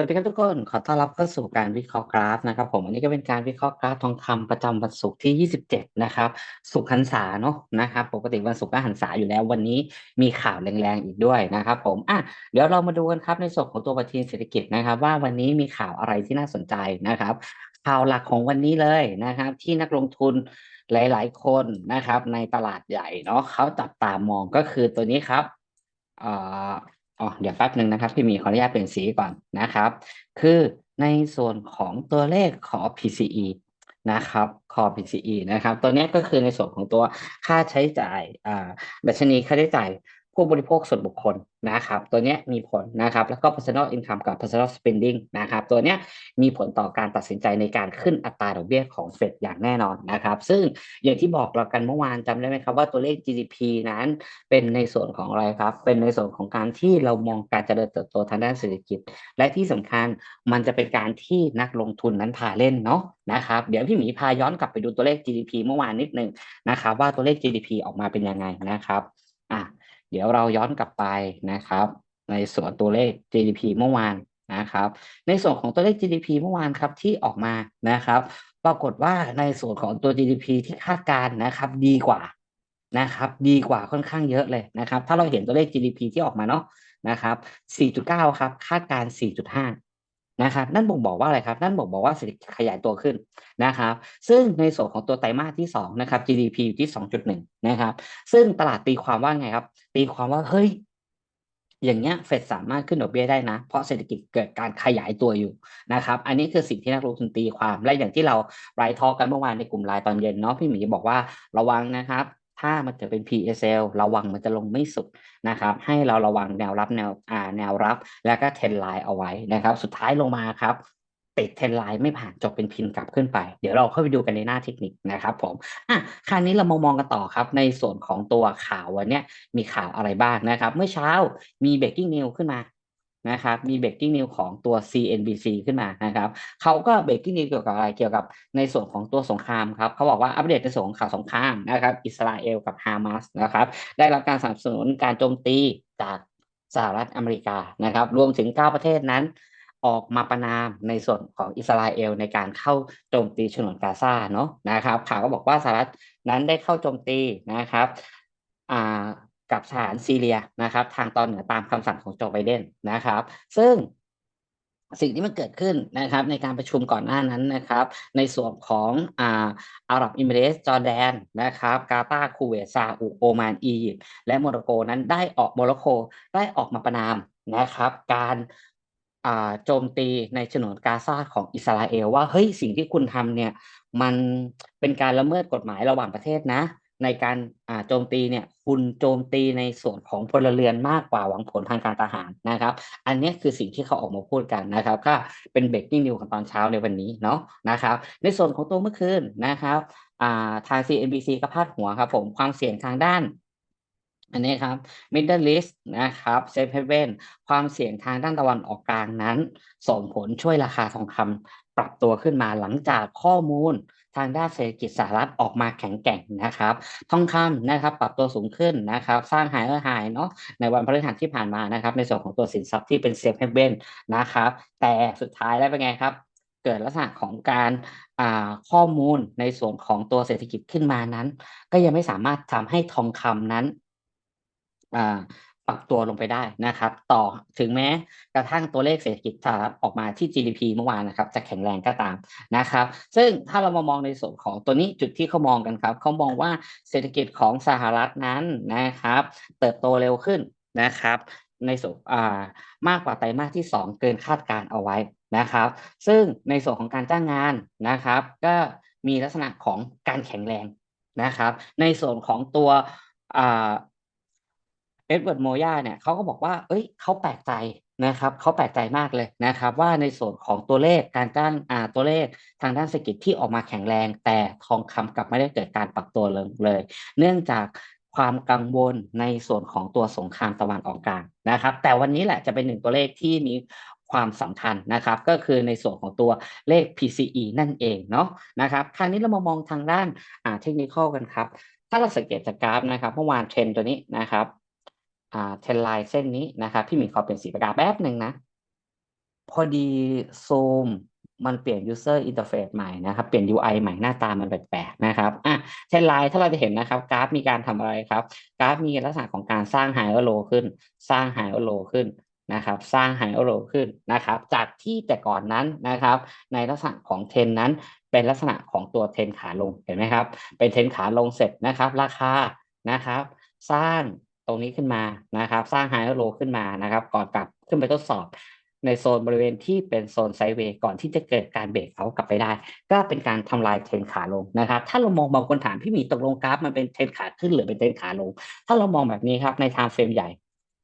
วัสดีครับทุกคน ขอต้อนรับเข้าสู่การวิเคราะห์กราฟนะครับ ผมอันนี้ก็เป็นการวิเคราะห์กราฟทองคำประจำวันศุกร์ที่ 27 นะครับ ศุกร์หันษาเนาะนะครับ ปกติวันศุกร์ก็หันษาอยู่แล้ว วันนี้มีข่าวแรงๆอีกด้วยนะครับ ผมอะเดี๋ยวเรามาดูกันครับในส่วนของตัวปฏิทินเศรษฐกิจนะครับ ว่าวันนี้มีข่าวอะไรที่น่าสนใจนะครับ ข่าวหลักของวันนี้เลยนะครับ ที่นักลงทุนหลาย ๆ คนนะครับ ในตลาดใหญ่เนาะเขาจับตามองก็คือตัวนี้ครับอ่อ อ๋อเดี๋ยวแป๊บหนึ่งนะครับพี่มีขออนุญาตเปลี่ยนสีก่อนนะครับ คือในส่วนของตัวเลขของ PCE นะครับของ PCE นะครับ ตัวนี้ก็คือในส่วนของตัวค่าใช้จ่ายอ่าดัชนีค่าใช้จ่าย ผู้บริโภคส่วนบุคคลนะครับ ตัวนี้มีผลนะครับ แล้วก็ personal income กับ personal spending นะครับ ตัวนี้มีผลต่อการตัดสินใจในการขึ้นอัตราดอกเบี้ยของเฟดอย่างแน่นอนนะครับ ซึ่งอย่างที่บอกเรากันเมื่อวานจำได้ไหมครับว่าตัวเลข GDP นั้นเป็นในส่วนของอะไรครับ เป็นในส่วนของการที่เรามองการเจริญเติบโตทางด้านเศรษฐกิจ และที่สำคัญมันจะเป็นการที่นักลงทุนนั้นพาเล่นเนาะนะครับเดี๋ยวพี่หมีพาย้อนกลับไปดูตัวเลข GDP เมื่อวานนิดนึงนะครับว่าตัวเลข GDP ออกมาเป็นยังไงนะครับอะ เดี๋ยวเราย้อนกลับไปนะครับ ในส่วนตัวเลข GDP เมื่อวานนะครับ ในส่วนของตัวเลข GDP เมื่อวานครับที่ออกมานะครับ ปรากฏว่าในส่วนของตัว GDP ที่คาดการณ์นะครับ ดีกว่านะครับ ดีกว่าค่อนข้างเยอะเลยนะครับ ถ้าเราเห็นตัวเลข GDP ที่ออกมาเนาะนะครับ 4.9 ครับ คาดการณ์4.5 นะครับนั่นบ่งบอกว่าอะไรครับ นั่นบ่งบอกว่าเศรษฐกิจขยายตัวขึ้นนะครับ ซึ่งในส่วนของตัวไตรมาสที่2นะครับ GDP อยู่ที่ 2.1 นะครับ ซึ่งตลาดตีความว่าไงครับ ตีความว่าเฮ้ยอย่างเงี้ยเฟดสามารถขึ้นดอกเบี้ยได้นะ เพราะเศรษฐกิจเกิดการขยายตัวอยู่นะครับ อันนี้คือสิ่งที่นักลงทุนตีความ และอย่างที่เราไลฟ์ทอกันเมื่อวานในกลุ่มไลน์ตอนเย็นเนาะพี่หมีบอกว่าระวังนะครับ ถ้ามันจะเป็น PSL ระวังมันจะลงไม่สุดนะครับ ให้เราระวังแนวรับแนวอ่าแนวรับ แล้วก็เทรนไลน์เอาไว้นะครับ สุดท้ายลงมาครับติดเทรนไลน์ไม่ผ่านจบเป็นพินกลับขึ้นไป เดี๋ยวเราเข้าไปดูกันในหน้าเทคนิคนะครับผมอะคราวนี้เรามามองกันต่อครับ ในส่วนของตัวข่าววันนี้มีข่าวอะไรบ้างนะครับ เมื่อเช้ามี breaking news ขึ้นมา นะครับมี breaking news ของตัว CNBC ขึ้นมานะครับเขาก็ breaking news เกี่ยวกับอะไรเกี่ยวกับในส่วนของตัวสงครามครับเขาบอกว่าอัปเดตในส่วนของข่าวสงครามนะครับอิสราเอลกับฮามาสนะครับได้รับการสนับสนุนการโจมตีจากสหรัฐอเมริกานะครับรวมถึง 9 ประเทศนั้นออกมาประนามในส่วนของอิสราเอลในการเข้าโจมตีฉนวนกาซาเนาะนะครับข่าวก็บอกว่าสหรัฐนั้นได้เข้าโจมตีนะครับอ่า กับทหารซีเรียนะครับ ทางตอนเหนือตามคำสั่งของโจไบเดนนะครับ ซึ่งสิ่งที่มันเกิดขึ้นนะครับ ในการประชุมก่อนหน้านั้นนะครับ ในส่วนของอ่าอาหรับอิมิเรสจอร์แดนนะครับ กาตาร์คูเวตซาอุโอมานอียิปต์และโมร็อกโกนั้นได้ออกโมร็อกโกได้ออกมาประนามนะครับ การอ่าโจมตีในฉนวนกาซาของอิสราเอลว่าเฮ้ยสิ่งที่คุณทำเนี่ยมันเป็นการละเมิดกฎหมายระหว่างประเทศนะ ในการอ่าโจมตีเนี่ยคุณโจมตีในส่วนของพลเรือนมากกว่าหวังผลทางการทหารนะครับ อันนี้คือสิ่งที่เขาออกมาพูดกันนะครับ ก็เป็นเบรกกิ้งนิวของตอนเช้าในวันนี้เนาะนะครับ ในส่วนของตัวเมื่อคืนนะครับอ่าทาง CNBC ก็พาดหัวครับผมความเสี่ยงทางด้านอันนี้ครับ Middle East นะครับ Safe Haven ความเสี่ยงทางด้านตะวันออกกลางนั้น ส่งผลช่วยราคาทองคำปรับตัวขึ้นมาหลังจากข้อมูล ทางด้านเศรษฐกิจสหรัฐออกมาแข็งแกร่งนะครับ ทองคำนะครับ ปรับตัวสูงขึ้นนะครับ สร้างหายเออหายเนาะในวันพฤหัสที่ผ่านมานะครับ ในส่วนของตัวสินทรัพย์ที่เป็น Safe Haven นะครับ แต่สุดท้ายแล้วเป็นไงครับ เกิดลักษณะของการข้อมูลในส่วนของตัวเศรษฐกิจขึ้นมานั้น ก็ยังไม่สามารถทำให้ทองคำนั้นอ่า ปรับตัวลงไปได้นะครับ ต่อถึงแม้กระทั่งตัวเลขเศรษฐกิจสหรัฐออกมาที่ GDP เมื่อวานนะครับ จะแข็งแรงก็ตามนะครับ ซึ่งถ้าเรามามองในส่วนของตัวนี้จุดที่เขามองกันครับเขามองว่าเศรษฐกิจของสหรัฐนั้นนะครับ เติบโตเร็วขึ้นนะครับ ในส่วนอ่ามากกว่าไตรมาสที่ 2 เกินคาดการเอาไว้นะครับ ซึ่งในส่วนของการจ้างงานนะครับ ก็มีลักษณะของการแข็งแรงนะครับ ในส่วนของตัวอ่า เอ็ดเวิร์ดโมยาเนี่ยเขาก็บอกว่า เอ้ยเขาแปลกใจนะครับเขาแปลกใจมากเลยนะครับว่าในส่วนของตัวเลขการจ้างอ่าตัวเลขทางด้านเศรษฐกิจที่ออกมาแข็งแรง แต่ทองคำกลับไม่ได้เกิดการปรับตัวเลยเลย เนื่องจากความกังวลในส่วนของตัวสงครามตะวันออกกลางนะครับ แต่วันนี้แหละจะเป็นหนึ่งตัวเลขที่มีความสำคัญนะครับ ก็คือในส่วนของตัวเลข PCE นั่นเองเนาะนะครับคราวนี้เรามามองทางด้านเทคนิคกันครับ ถ้าเราสังเกตจากกราฟนะครับเมื่อวานเทรนตัวนี้นะครับ อ่าเทนไลน์เส้นนี้นะครับ พี่หมีขอเป็นสีปากกาแป๊บหนึ่งนะ พอดี Zoom มันเปลี่ยน user interface ใหม่นะครับ เปลี่ยน UI ใหม่หน้าตามันแปลกๆนะครับอะเช่นไลน์ถ้าเราจะเห็นนะครับ กราฟมีการทำอะไรครับ กราฟมีลักษณะของการสร้าง higher low ขึ้น สร้าง higher low ขึ้นนะครับ สร้าง higher low ขึ้นนะครับ จากที่แต่ก่อนนั้นนะครับ ในลักษณะของเทนนั้นเป็นลักษณะของตัวเทนขาลงเห็นไหมครับ เป็นเทนขาลงเสร็จนะครับ ราคานะครับ สร้าง รงนี้ขึ้นมานะครับ สร้าง higher low ขึ้นมานะครับ ก่อนกลับขึ้นไปทดสอบในโซนบริเวณที่เป็นโซนไซด์เวย์ก่อนที่จะเกิดการเบรกเขากลับไปได้ ก็เป็นการทำลายเทรนขาลงนะครับ ถ้าเรามองบางคนถามพี่หมีตกลงกราฟมันเป็นเทรนขาขึ้นหรือเป็นเทรนขาลง ถ้าเรามองแบบนี้ครับใน time frame ใหญ่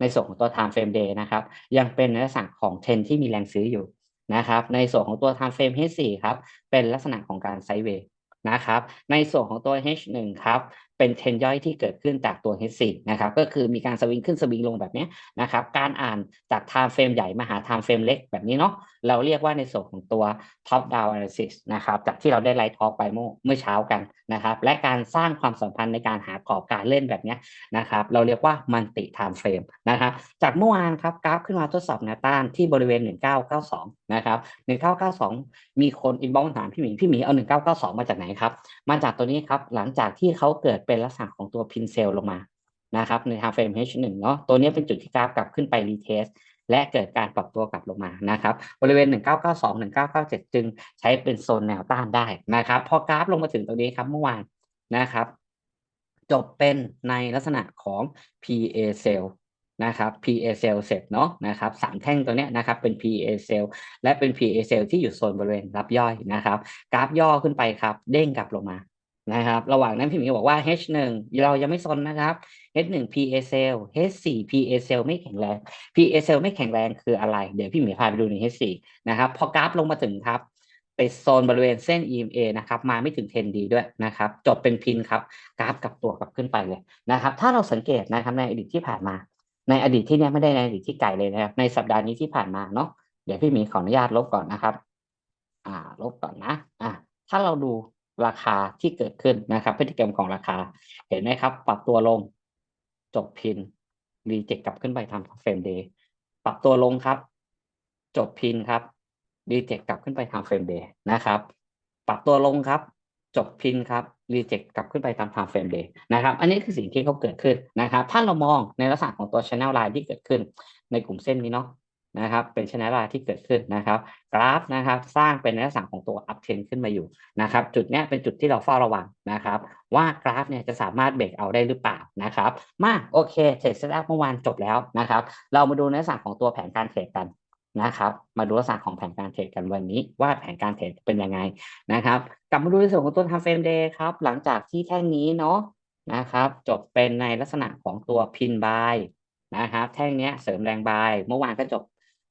ในส่วนของตัว time frame day นะครับ ยังเป็นลักษณะของเทรนที่มีแรงซื้ออยู่นะครับ ในส่วนของตัว time frame H4 ครับเป็นลักษณะของการไซด์เวย์นะครับ ในส่วนของตัว H1 ครับเป็นเทรนย่อยที่เกิดขึ้นจากตัว H4 นะครับก็คือมีการสวิงขึ้นสวิงลงแบบนี้นะครับการอ่านจาก time frame ใหญ่มาหา time frame เล็กแบบนี้เนาะเราเรียกว่าในส่วนของตัว top down analysis นะครับจากที่เราได้ไลท์ทอล์กไปเมื่อเมื่อเช้ากันนะครับและการสร้างความสัมพันธ์ในการหากรอบการเล่นแบบนี้นะครับเราเรียกว่า multi time frame นะครับจากเมื่อวานครับกราฟขึ้นมาทดสอบแนวต้านที่บริเวณ 1992 นะครับ 1992 มีคน inbox ถามพี่หมีพี่หมีเอา 1992 มาจากไหนครับมาจากตัวนี้ครับหลังจากที่เขาเกิดเป็นลักษณะของตัวพินเซลลงมานะครับใน time frame H1 เนาะตัวนี้เป็นจุดที่กราฟกลับขึ้นไปรีเทสและเกิดการปรับตัวกลับลงมานะครับบริเวณ 1992 1997 จึงใช้เป็นโซนแนวต้านได้นะครับพอกราฟลงมาถึงตรงนี้ครับเมื่อวานนะครับจบเป็นในลักษณะของ PA cell นะครับ PA cell เสร็จเนาะนะครับสามแท่งตัวเนี้ยนะครับเป็น PA cell และเป็น PA cell ที่อยู่โซนบริเวณรับย่อยนะครับ กราฟย่อขึ้นไปครับ เด้งกลับลงมา นะครับ ระหว่างนั้นพี่หมีบอกว่า H1 เรายังไม่ซนนะครับ H1 PA cell H4 PA cell ไม่แข็งแรง PA cell ไม่แข็งแรงคืออะไร เดี๋ยวพี่หมีพาไปดูใน H4 นะครับ พอกราฟลงมาถึงครับไปโซนบริเวณเส้น EMA นะครับ มาไม่ถึง 10D ด้วยนะครับ จบเป็นพินครับ กราฟกลับตัวกลับขึ้นไปเลยนะครับ ถ้าเราสังเกตนะครับในอดีตที่ผ่านมา ในอดีตที่เนี้ยไม่ได้ในอดีตที่ไกลเลยนะครับ ในสัปดาห์นี้ที่ผ่านมาเนาะ เดี๋ยวพี่หมีขออนุญาตลบก่อนนะครับ อ่า ลบก่อนนะ อ่าถ้าเราดู ราคาที่เกิดขึ้นนะครับ พฤติกรรมของราคา เห็นไหมครับ ปรับตัวลง จบพินรีเจ็คกลับขึ้นไปทำเฟรมเดย์ปรับตัวลงครับ จบพินครับรีเจ็คกลับขึ้นไปทำเฟรมเดย์นะครับ ปรับตัวลงครับ จบพินครับรีเจ็คกลับขึ้นไปตาม time frame day นะครับ อันนี้คือสิ่งที่เขาเกิดขึ้นนะครับ ถ้าเรามองในลักษณะของตัว channel line ที่เกิดขึ้นในกลุ่มเส้นนี้เนาะ นะครับ เป็น channel line ที่เกิดขึ้นนะครับ กราฟนะครับ สร้างเป็นในลักษณะของตัว up trend ขึ้นมาอยู่นะครับ จุดนี้เป็นจุดที่เราเฝ้าระวังนะครับ ว่ากราฟเนี่ยจะสามารถเบรกเอาได้หรือเปล่านะครับ มาโอเคเทรดเซตอัพเมื่อวานจบแล้วนะครับ เรามาดูในลักษณะของตัวแผนการเทรดกันนะครับ มาดูลักษณะของแผนการเทรดกันวันนี้ ว่าแผนการเทรดเป็นยังไงนะครับ กลับมาดูในส่วนของตัว time frame day ครับ หลังจากที่แท่งนี้เนาะนะครับ จบเป็นในลักษณะของตัวพินบายนะครับ แท่งนี้เสริมแรงบาย เมื่อวานก็จบ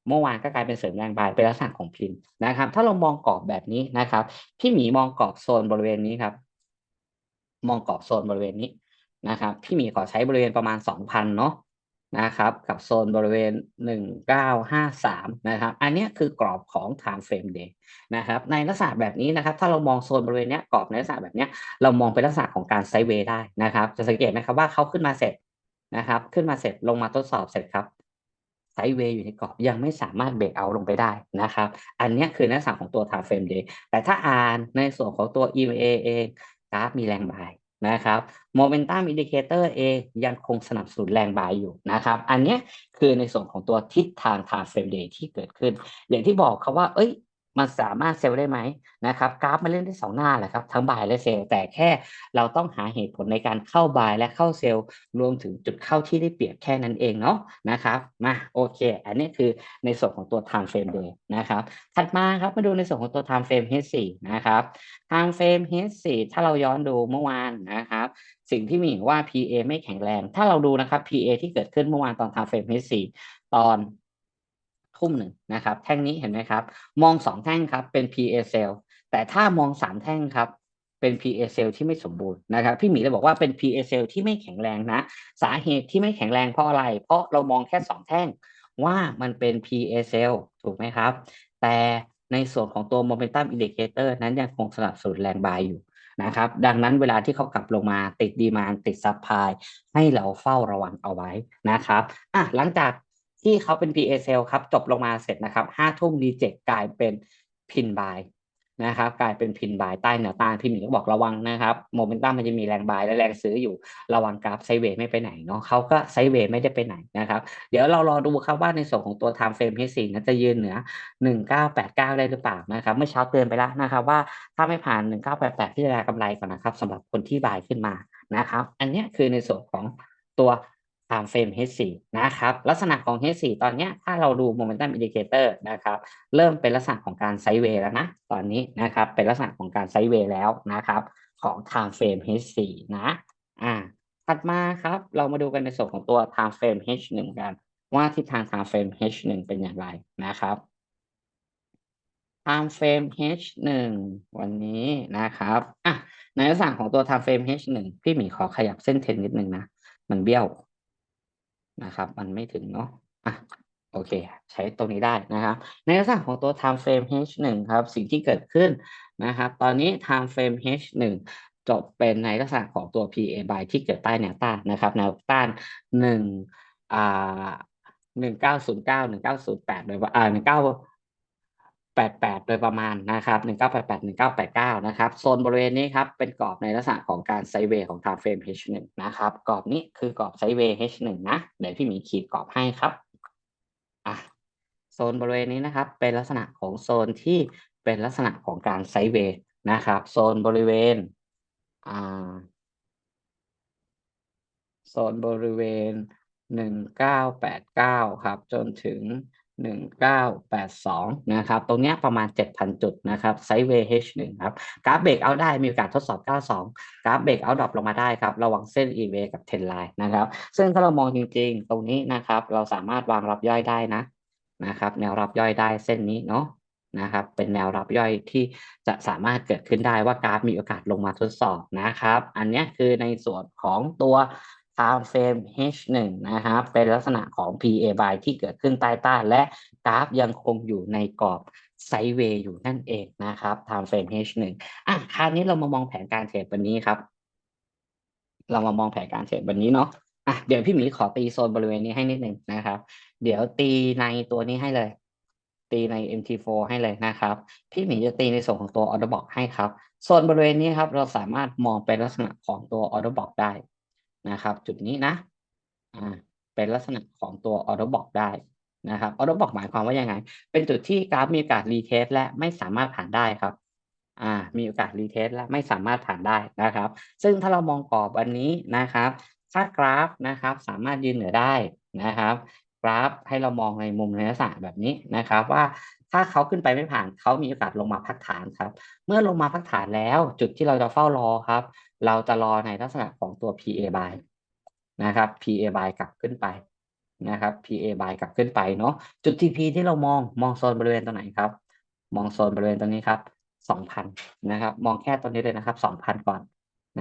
เมื่อวานก็กลายเป็นเสริมแรงบายเป็นลักษณะของพินนะครับ ถ้าเรามองกรอบแบบนี้นะครับ พี่หมีมองกรอบโซนบริเวณนี้ครับ มองกรอบโซนบริเวณนี้นะครับ พี่หมีขอใช้บริเวณประมาณ2,000เนาะนะครับ กับโซนบริเวณ 1953 นะครับ อันนี้คือกรอบของ time frame day นะครับ ในลักษณะแบบนี้นะครับ ถ้าเรามองโซนบริเวณนี้กรอบในลักษณะแบบนี้เรามองเป็นลักษณะของการไซด์เวย์ได้นะครับ จะสังเกตไหมครับว่าเขาขึ้นมาเสร็จนะครับ ขึ้นมาเสร็จลงมาทดสอบเสร็จครับ ไซด์เวย์อยู่ในกรอบยังไม่สามารถเบรกเอาลงไปได้นะครับ อันนี้คือในลักสั่งของตัว time frame day แต่ถ้าอ่านในส่วนของตัว EMA เองกราฟมีแรงบายนะครับโมเมนตัมอินดิเคเตอร์เองยังคงสนับสนุนแรงบายอยู่นะครับ อันนี้คือในส่วนของตัวทิศทาง time frame day ที่เกิดขึ้น อย่างที่บอกครับว่า เอ้ย มันสามารถเซลล์ได้ไหมนะครับกราฟมันเล่นได้สองหน้าแหละครับทั้งบายและเซลล์แต่แค่เราต้องหาเหตุผลในการเข้าบายและเข้าเซลล์รวมถึงจุดเข้าที่ได้เปรียบแค่นั้นเองเนาะนะครับมาโอเค อันนี้คือในส่วนของตัว time frame day นะครับถัดมาครับมาดูในส่วนของตัว time frame H4 นะครับ time frame H4 ถ้าเราย้อนดูเมื่อวานนะครับสิ่งที่มีว่า PA ไม่แข็งแรง ถ้าเราดูนะครับ PA ที่เกิดขึ้นเมื่อวานตอน time frame H4 ตอน ทุ่มหนึ่งนะครับ แท่งนี้เห็นไหมครับ มองสองแท่งครับเป็น PA cell แต่ถ้ามองสามแท่งครับเป็น PA cell ที่ไม่สมบูรณ์นะครับ พี่หมีเลยบอกว่าเป็น PA cell ที่ไม่แข็งแรงนะ สาเหตุที่ไม่แข็งแรงเพราะอะไร เพราะเรามองแค่สองแท่งว่ามันเป็น PA cell ถูกไหมครับ แต่ในส่วนของตัว momentum indicator นั้นยังคงสนับสนุนแรงบายอยู่นะครับ ดังนั้นเวลาที่เขากลับลงมาติดดีมานติดซับพายให้เราเฝ้าระวังเอาไว้นะครับอะหลังจาก ที่เขาเป็น PA sell ครับจบลงมาเสร็จนะครับห้าทุ่มรีเจ็คกลายเป็นพินบายนะครับกลายเป็นพินบายใต้แนวต้านพี่หมีก็บอกระวังนะครับโมเมนตัมมันจะมีแรงบายและแรงซื้ออยู่ระวังกราฟไซเวย์ไม่ไปไหนเนาะเขาก็ไซเวย์ไม่ได้ไปไหนนะครับ เดี๋ยวเรารอดูครับว่าในส่วนของตัว time frame H4 นั้นจะยืนเหนือ 1989 ได้หรือเปล่านะครับเมื่อเช้าเตือนไปแล้วนะครับว่าถ้าไม่ผ่าน 1988ที่จะกำไรก่อนนะครับสำหรับคนที่บายขึ้นมานะครับ อันนี้คือในส่วนของตัว time frame H4 นะครับ ลักษณะของ H4 ตอนนี้ถ้าเราดู momentum indicator นะครับ เริ่มเป็นลักษณะของการไซด์เวย์แล้วนะ ตอนนี้นะครับ เป็นลักษณะของการไซด์เวย์แล้วนะครับ ของ time frame H4 นะ อ่า ถัดมาครับ เรามาดูกันในส่วนของตัว time frame H1 กัน ว่าทิศทาง time frame H1 เป็นอย่างไรนะครับ time frame H1 วันนี้นะครับ อะ ในลักษณะของตัว time frame H1 พี่หมีขอขยับเส้นเทนนิดนึงนะ มันเบี้ยว นะครับ มันไม่ถึงเนาะอะโอเค ใช้ตรงนี้ได้นะครับ ในลักษณะของตัว time frame H1 ครับ สิ่งที่เกิดขึ้นนะครับ ตอนนี้ time frame H1 จบเป็นในลักษณะของตัว PA by ที่เกิดใต้แนวต้านนะครับ แนวต้านหนึ่งอ่าหนึ่งเก้าศูนย์เก้าหนึ่งเก้าศูนย์แปดโดยอ่าหนึ่งเก้า แปดแปดโดยประมาณนะครับหนึ่งเก้าแปดแปดหนึ่งเก้าแปดเก้านะครับ โซนบริเวณนี้ครับ เป็นกรอบในลักษณะของการไซเวย์ของ time frame H1 นะครับ กรอบนี้คือกรอบไซเวย์ H1 นะ เดี๋ยวพี่หมีขีดกรอบให้ครับอะโซนบริเวณนี้นะครับ เป็นลักษณะของโซนที่เป็นลักษณะของการไซเวย์นะครับ โซนบริเวณอ่าโซนบริเวณหนึ่งเก้าแปดเก้าครับ จนถึง หนึ่งเก้าแปดสองนะครับ ตรงเนี้ยประมาณเจ็ดพันจุดนะครับไซด์เวย์ H หนึ่งครับกราฟเบรกเอาได้มีโอกาสทดสอบ 92 กราฟเบรกเอาดรอปลงมาได้ครับ ระวังเส้น e w กับเทนไลน์นะครับ ซึ่งถ้าเรามองจริงๆ ตรงนี้นะครับ เราสามารถวางรับย่อยได้นะนะครับ แนวรับย่อยได้เส้นนี้เนาะนะครับเป็นแนวรับย่อยที่จะสามารถเกิดขึ้นได้ว่ากราฟมีโอกาสลงมาทดสอบนะครับ อันนี้คือในส่วนของตัว time frame H1 นะครับเป็นลักษณะของ PA by ที่เกิดขึ้นใต้ต้านและกราฟยังคงอยู่ในกรอบไซเวย์อยู่นั่นเองนะครับ time frame H1 อะคราวนี้เรามามองแผนการเทรดวันนี้ครับ เรามามองแผนการเทรดวันนี้เนาะอะเดี๋ยวพี่หมีขอตีโซนบริเวณนี้ให้นิดหนึ่งนะครับ เดี๋ยวตีในตัวนี้ให้เลย ตีใน MT4 ให้เลยนะครับ พี่หมีจะตีในส่วนของตัว order block ให้ครับโซนบริเวณนี้ครับ เราสามารถมองเป็นลักษณะของตัว order block ได้ นะครับ จุดนี้นะอ่าเป็นลักษณะของตัว order block ได้นะครับ order block หมายความว่ายังไง เป็นจุดที่กราฟมีโอกาสรีเทสและไม่สามารถผ่านได้ครับอ่ามีโอกาสรีเทสและไม่สามารถผ่านได้นะครับ ซึ่งถ้าเรามองกรอบอันนี้นะครับ ถ้ากราฟนะครับสามารถยืนเหนือได้นะครับ กราฟให้เรามองในมุมในลักษณะแบบนี้นะครับ ว่า ถ้าเขาขึ้นไปไม่ผ่านเขามีโอกาสลงมาพักฐานครับ เมื่อลงมาพักฐานแล้วจุดที่เราจะเฝ้ารอครับ เราจะรอในลักษณะของตัว PA by นะครับ PA by กลับขึ้นไปนะครับ PA by กลับขึ้นไปเนาะจุด TP ที่เรามองมองโซนบริเวณตรงไหนครับ มองโซนบริเวณตรงนี้ครับสองพันนะครับมองแค่ตัวนี้เลยนะครับสองพันก่อน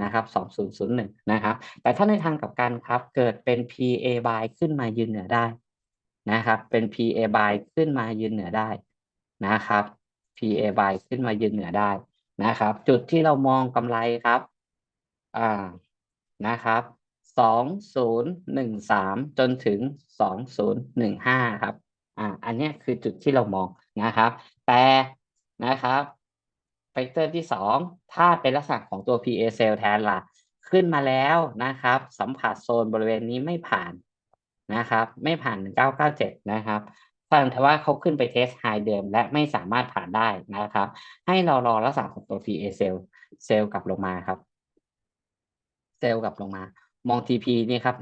นะครับสองศูนย์ศูนย์หนึ่งนะครับ แต่ถ้าในทางกับกันครับ เกิดเป็น PA by ขึ้นมายืนเหนือได้นะครับ เป็น PA by ขึ้นมายืนเหนือได้ นะครับ PA by ขึ้นมายืนเหนือได้นะครับ จุดที่เรามองกำไรครับอ่านะครับสองศูนย์หนึ่งสามจนถึงสองศูนย์หนึ่งห้าครับอ่าอันนี้คือจุดที่เรามองนะครับ แต่นะครับเฟกเตอร์ที่สองถ้าเป็นลักษณะของตัว PA cell แทนล่ะ ขึ้นมาแล้วนะครับ สัมผัสโซนบริเวณนี้ไม่ผ่านนะครับ ไม่ผ่าน 1997 นะครับ แสดงว่าเขาขึ้นไปเทสไฮเดิม และไม่สามารถผ่านได้นะครับ ให้เรารอลักษณะของตัว PA cell เซลล์กลับลงมาครับ เซลล์กลับลงมา มอง TP นี่ครับ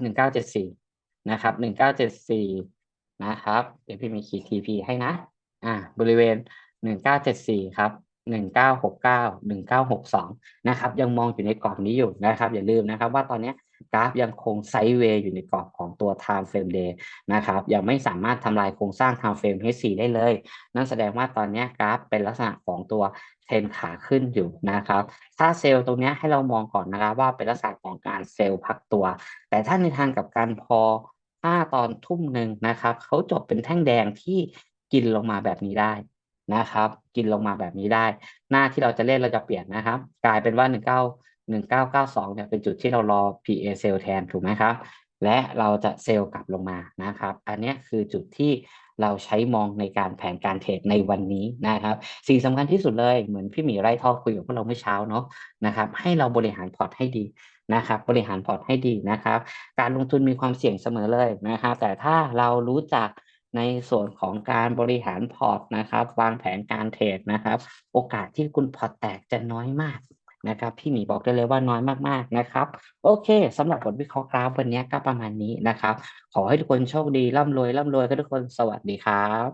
1974นะครับ1974นะครับเดี๋ยวพี่มีขีด TP ให้นะ อ่า บริเวณ1974ครับ1969 1962นะครับ ยังมองอยู่ในกรอบนี้อยู่นะครับ อย่าลืมนะครับว่าตอนนี้ กราฟยังคงไซด์เวย์อยู่ในกรอบของตัว time frame day นะครับยังไม่สามารถทำลายโครงสร้าง time frame H4 ได้เลย นั่นแสดงว่าตอนนี้กราฟเป็นลักษณะของตัวเทรนขาขึ้นอยู่นะครับ ถ้าเซลล์ตรงนี้ให้เรามองก่อนนะครับว่าเป็นลักษณะของการเซลล์พักตัว แต่ถ้าในทางกับการพอถ้าตอนทุ่มหนึ่งนะครับเขาจบเป็นแท่งแดงที่กินลงมาแบบนี้ได้นะครับ กินลงมาแบบนี้ได้ หน้าที่เราจะเล่นเราจะเปลี่ยนนะครับ กลายเป็นว่า19 1992เนี่ยเป็นจุดที่เรารอ PA sell แทนถูกไหมครับ และเราจะเซลล์กลับลงมานะครับ อันนี้คือจุดที่เราใช้มองในการแผนการเทรดในวันนี้นะครับ สิ่งสำคัญที่สุดเลยเหมือนพี่หมีไร่ทอคุยกับพวกเราเมื่อเช้าเนาะนะครับ ให้เราบริหารพอร์ตให้ดีนะครับ บริหารพอร์ตให้ดีนะครับ การลงทุนมีความเสี่ยงเสมอเลยนะครับ แต่ถ้าเรารู้จักในส่วนของการบริหารพอร์ตนะครับ วางแผนการเทรดนะครับ โอกาสที่คุณพอร์ตแตกจะน้อยมาก นะครับพี่หมีบอกได้เลยว่าน้อยมากๆนะครับ โอเคสำหรับบทวิเคราะห์กราฟวันนี้ก็ประมาณนี้นะครับ ขอให้ทุกคนโชคดีร่ำรวยร่ำรวยกันทุกคนสวัสดีครับ